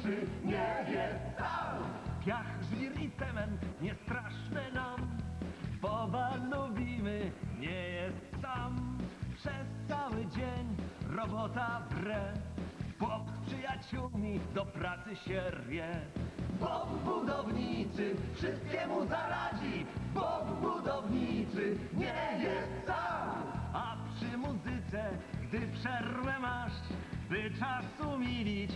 budowniczy nie jest sam. Piach, żwir i cement nie straszne nam. Boba lubimy, nie jest sam. Przez cały dzień robota wre. Bob z przyjaciółmi do pracy się rwie. Bob budowniczy wszystkiemu zaradzi. Bob budowniczy nie jest sam. A przy muzyce, gdy przerwę masz, by czas umilić,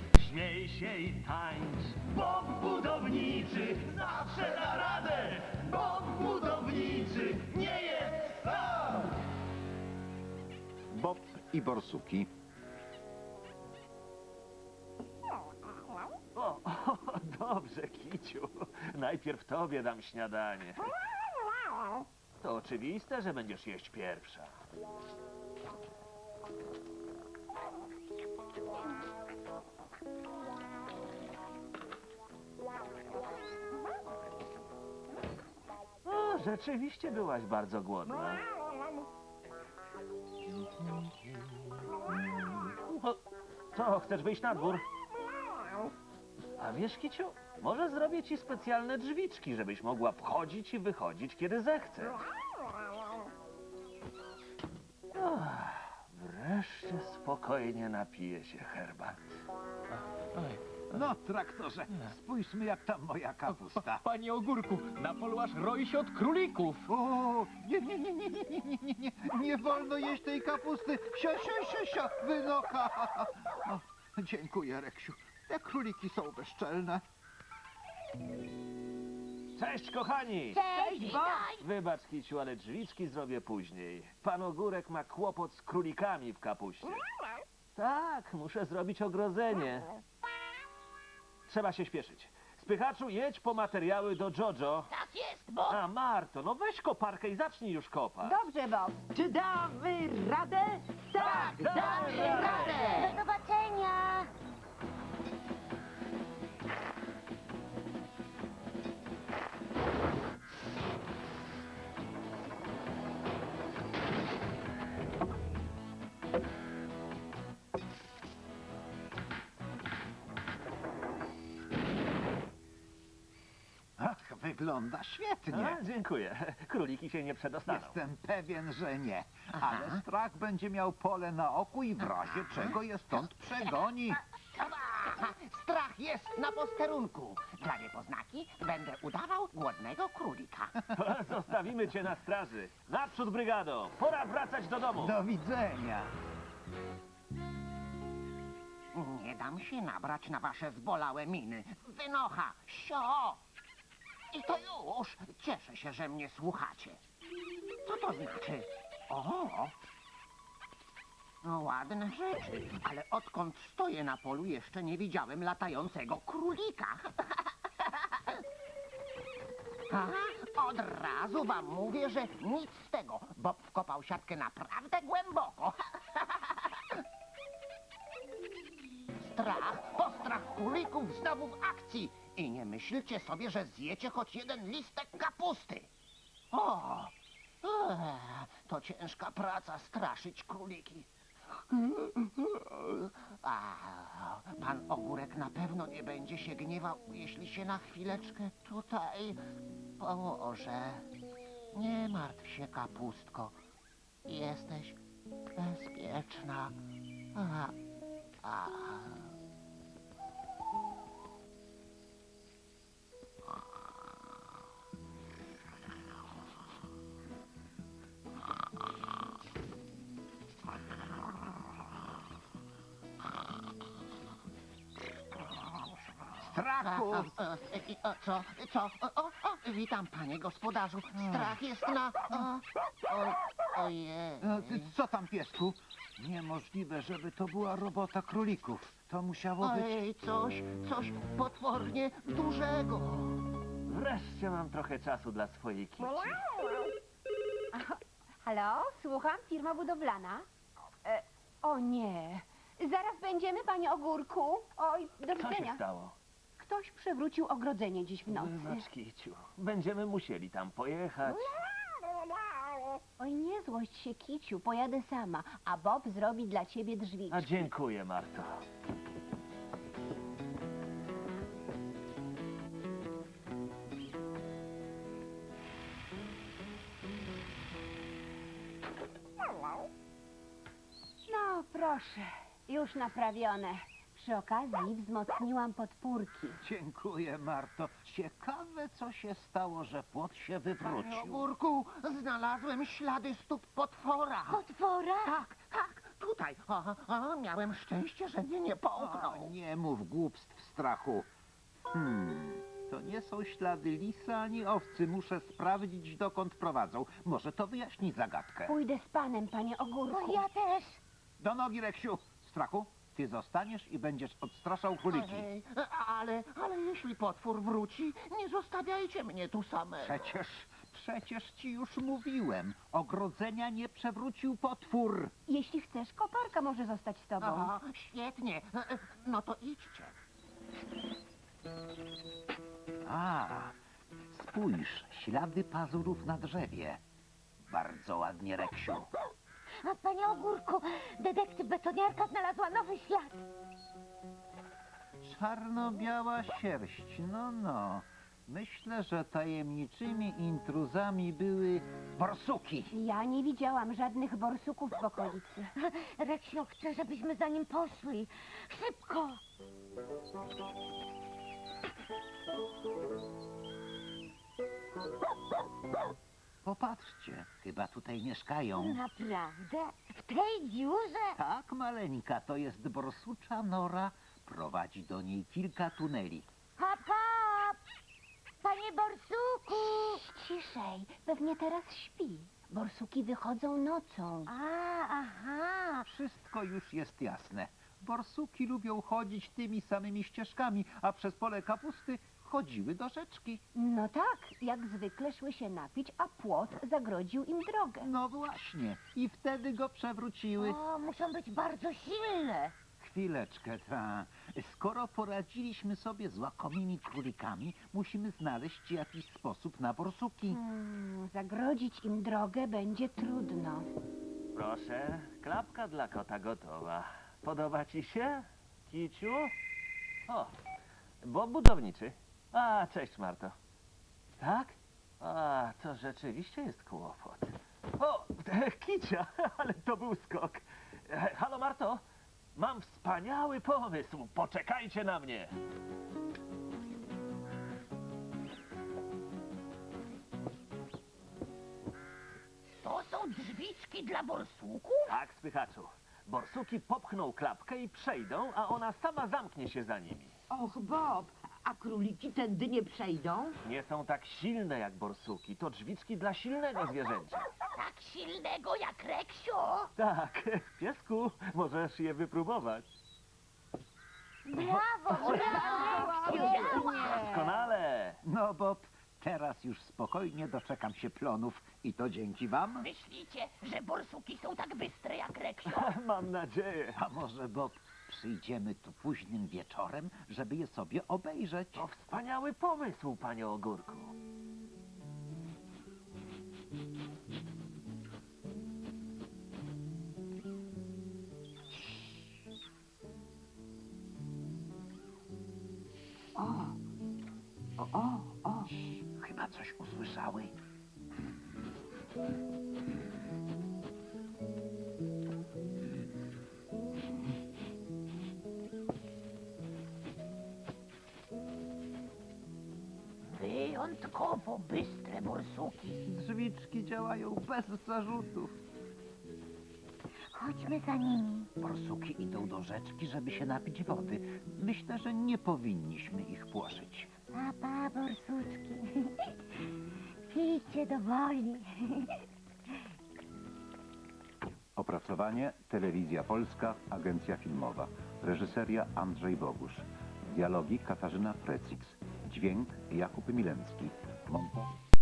i tańcz. Bob budowniczy zawsze da radę. Bob budowniczy nie jest sam. Bob i borsuki. O, o, dobrze, Kiciu. Najpierw tobie dam śniadanie. To oczywiste, że będziesz jeść pierwsza. Rzeczywiście byłaś bardzo głodna. O, Co, chcesz wyjść na dwór? A wiesz, Kiciu, może zrobię ci specjalne drzwiczki, żebyś mogła wchodzić i wychodzić, kiedy zechcesz. Ach, wreszcie spokojnie napiję się herbaty. No, traktorze, spójrzmy jak tam moja kapusta. Panie Ogórku, na polu aż roi się od królików. O, nie, nie, nie, nie, nie, nie, nie, nie, nie, nie wolno jeść tej kapusty. Sio, sio, sio, sio, wynocha. O, dziękuję, Reksiu. Te króliki są bezczelne. Cześć, kochani! Cześć, witaj! Wybacz, Kiciu, ale drzwiczki zrobię później. Pan Ogórek ma kłopot z królikami w kapuście. Tak, muszę zrobić ogrodzenie. Trzeba się śpieszyć. Spychaczu, jedź po materiały do Jojo. Tak jest, bo... A, Marto, no weź koparkę i zacznij już kopać. Dobrze, Bob. Czy damy radę? Tak, Damy radę! Wygląda świetnie. A, dziękuję. Króliki się nie przedostaną. Jestem pewien, że nie. Ale strach będzie miał pole na oku i w razie czego je stąd przegoni. Strach jest na posterunku. Dla niepoznaki będę udawał głodnego królika. Zostawimy cię na straży. Naprzód, brygado! Pora wracać do domu. Do widzenia. Nie dam się nabrać na wasze zbolałe miny. Wynocha, sio! I to już. Cieszę się, że mnie słuchacie. Co to znaczy? O! No, ładne rzeczy, ale odkąd stoję na polu, jeszcze nie widziałem latającego królika. A, od razu wam mówię, że nic z tego. Bob wkopał siatkę naprawdę głęboko. Strach, postrach królików znowu w akcji. I nie myślcie sobie, że zjecie choć jeden listek kapusty. O, ech, to ciężka praca straszyć króliki. A, pan Ogórek na pewno nie będzie się gniewał, jeśli się na chwileczkę tutaj położę. Nie martw się, kapustko. Jesteś bezpieczna. A, a. Strachu! E, co? Co? O, o, o, witam, panie gospodarzu. Strach jest na... O, o, ojej. No, ty- Co tam, piesku? Niemożliwe, żeby to była robota królików. To musiało być... Ojej, coś, coś potwornie dużego. Wreszcie mam trochę czasu dla swojej kici. Halo, słucham, firma budowlana. E, o nie, zaraz będziemy, panie Ogórku. Oj, do Co się widzenia. stało? Ktoś przewrócił ogrodzenie dziś w nocy. Wybacz, Kiciu. Będziemy musieli tam pojechać. Oj, nie złość się, Kiciu, pojadę sama, a Bob zrobi dla ciebie drzwi. A dziękuję, Marto. No, proszę, już naprawione. Przy okazji wzmocniłam podpórki. Dziękuję, Marto. Ciekawe, co się stało, że płot się Panie wywrócił. Ogórku, znalazłem ślady stóp potwora. Potwora? Tak, tak, tutaj. O, o, miałem szczęście, że mnie nie O, połknął. nie mów głupstw, strachu. Hmm, to nie są ślady lisa ani owcy. Muszę sprawdzić, dokąd prowadzą. Może to wyjaśni zagadkę. Pójdę z panem, panie Ogórku. ja też. Do nogi, Reksiu. Strachu, ty zostaniesz i będziesz odstraszał króliki. Ej, ale, ale jeśli potwór wróci, nie zostawiajcie mnie tu samego. Przecież, przecież ci już mówiłem. Ogrodzenia nie przewrócił potwór. Jeśli chcesz, koparka może zostać z tobą. Aha, świetnie. No to idźcie. A, spójrz, ślady pazurów na drzewie. Bardzo ładnie, Reksiu. A panie Ogórku, detektyw betoniarka znalazła nowy ślad. Czarno-biała sierść, no no. Myślę, że tajemniczymi intruzami były borsuki. Ja nie widziałam żadnych borsuków w okolicy. Reksio chce, żebyśmy za nim poszli. Szybko! Popatrzcie, chyba tutaj mieszkają. Naprawdę? W tej dziurze? Tak, maleńka, to jest borsucza nora. Prowadzi do niej kilka tuneli. Hop, hop! Panie Borsuku! Ciszej, pewnie teraz śpi. Borsuki wychodzą nocą. A, aha! Wszystko już jest jasne. Borsuki lubią chodzić tymi samymi ścieżkami, a przez pole kapusty chodziły do rzeczki. No tak, jak zwykle szły się napić, a płot zagrodził im drogę. No właśnie, i wtedy go przewróciły. O, muszą być bardzo silne. Chwileczkę, ta. Skoro poradziliśmy sobie z łakomymi królikami, musimy znaleźć jakiś sposób na borsuki. Hmm, zagrodzić im drogę będzie trudno. Proszę, klapka dla kota gotowa. Podoba ci się, Kiciu? O, Bob budowniczy. A, cześć Marto. Tak? A, to rzeczywiście jest kłopot. O, Kicia, ale to był skok. E, Halo Marto, mam wspaniały pomysł. Poczekajcie na mnie. To są drzwiczki dla borsuków? Tak, spychaczu. Borsuki popchną klapkę i przejdą, a ona sama zamknie się za nimi. Och, Bob, a króliki tędy nie przejdą? Nie są tak silne jak borsuki. To drzwiczki dla silnego zwierzęcia. Tak silnego jak Reksio? Tak, piesku, możesz je wypróbować. Brawo, brawo, Reksio! Doskonale! No, Bob, teraz już spokojnie doczekam się plonów i to dzięki wam. Myślicie, że borsuki są tak bystre jak Reksio? Mam nadzieję. A może, Bob, przyjdziemy tu późnym wieczorem, żeby je sobie obejrzeć? To wspaniały pomysł, panie Ogórku. Chyba coś usłyszały. Wyjątkowo bystre borsuki. Drzwiczki działają bez zarzutów. Chodźmy za nimi. Borsuki idą do rzeczki, żeby się napić wody. Myślę, że nie powinniśmy ich płoszyć. Pa, pa, borsuczki. Pijcie do woli. Opracowanie Telewizja Polska, Agencja Filmowa. Reżyseria Andrzej Bogusz. Dialogi Katarzyna Precix. Dźwięk Jakub Milencki. Montaż